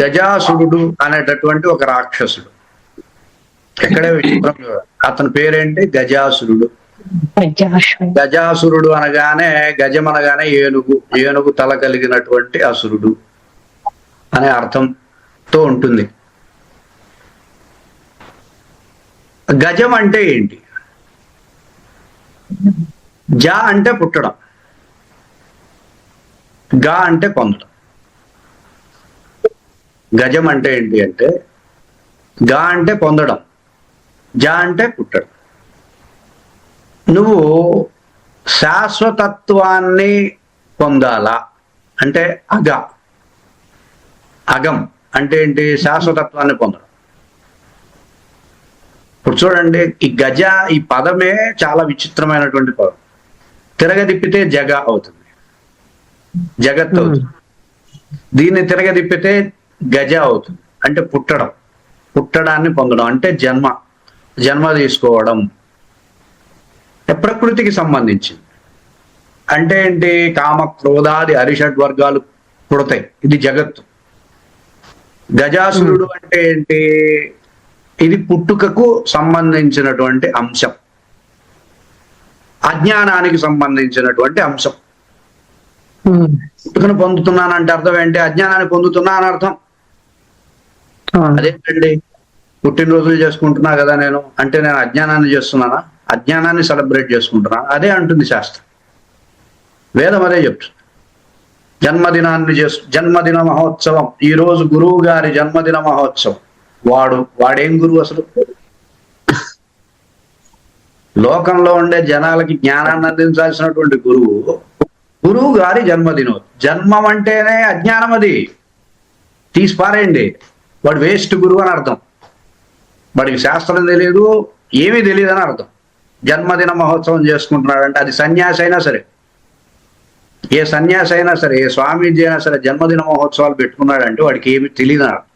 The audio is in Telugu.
గజాసురుడు అనేటటువంటి ఒక రాక్షసుడు. ఎక్కడే విచిత్రం. అతని పేరేంటి? గజాసురుడు. గజాసురుడు అనగానే గజం అనగానే ఏనుగు. ఏనుగు తల కలిగినటువంటి అసురుడు అనే అర్థంతో ఉంటుంది. గజం అంటే ఏంటి? జా అంటే పుట్టడం. గా అంటే పొందడం. గజం అంటే ఏంటి అంటే గా అంటే పొందడం జా అంటే పుట్టడం. నువ్వు శాశ్వతత్వాన్ని పొందాలా అంటే అగ. అగం అంటే ఏంటి? శాశ్వతత్వాన్ని పొందడం. ఇప్పుడు చూడండి ఈ గజ ఈ పదమే చాలా విచిత్రమైనటువంటి పదం. తిరగదిప్పితే జగ అవుతుంది. జగత్ అవుతుంది. దీన్ని తిరగదిప్పితే గజ అవుతుంది. అంటే పుట్టడం. పుట్టడాన్ని పొందడం. అంటే జన్మ. జన్మ తీసుకోవడం. ప్రకృతికి సంబంధించింది. అంటే ఏంటి? కామ క్రోధాది అరిషడ్ వర్గాలు పుడతాయి. ఇది జగత్తు. గజాసురుడు అంటే ఏంటి? ఇది పుట్టుకకు సంబంధించినటువంటి అంశం. అజ్ఞానానికి సంబంధించినటువంటి అంశం. ఉమ్. పుట్టుకను పొందుతున్నానంటే అర్థం ఏంటి? అజ్ఞానాన్ని పొందుతున్నా అని అర్థం. అదేంటండి పుట్టినరోజులు చేసుకుంటున్నా కదా నేను అంటే నేను అజ్ఞానాన్ని చేస్తున్నానా? అజ్ఞానాన్ని సెలబ్రేట్ చేసుకుంటున్నా? అదే అంటుంది శాస్త్రం. వేదం అదే చెప్తుంది. జన్మదినాన్ని చేసు జన్మదిన మహోత్సవం. ఈ రోజు గురువు గారి జన్మదిన మహోత్సవం. వాడు వాడేం గురువు అసలు? లోకంలో ఉండే జనాలకి జ్ఞానాన్ని అందించాల్సినటువంటి గురువు గురువు గారి జన్మదినం జన్మం అంటేనే అజ్ఞానం అది తీసి పారేయండి. వాడు వేస్ట్ గురువు అని అర్థం. వాడికి శాస్త్రం తెలియదు ఏమీ తెలియదు అని అర్థం. జన్మదిన మహోత్సవం చేసుకుంటున్నాడంటే అది సన్యాసి అయినా సరే. ఏ సన్యాసి అయినా సరే ఏ స్వామీజీ అయినా సరే జన్మదిన మహోత్సవాలు పెట్టుకున్నాడంటే వాడికి ఏమి తెలియదు అని అర్థం.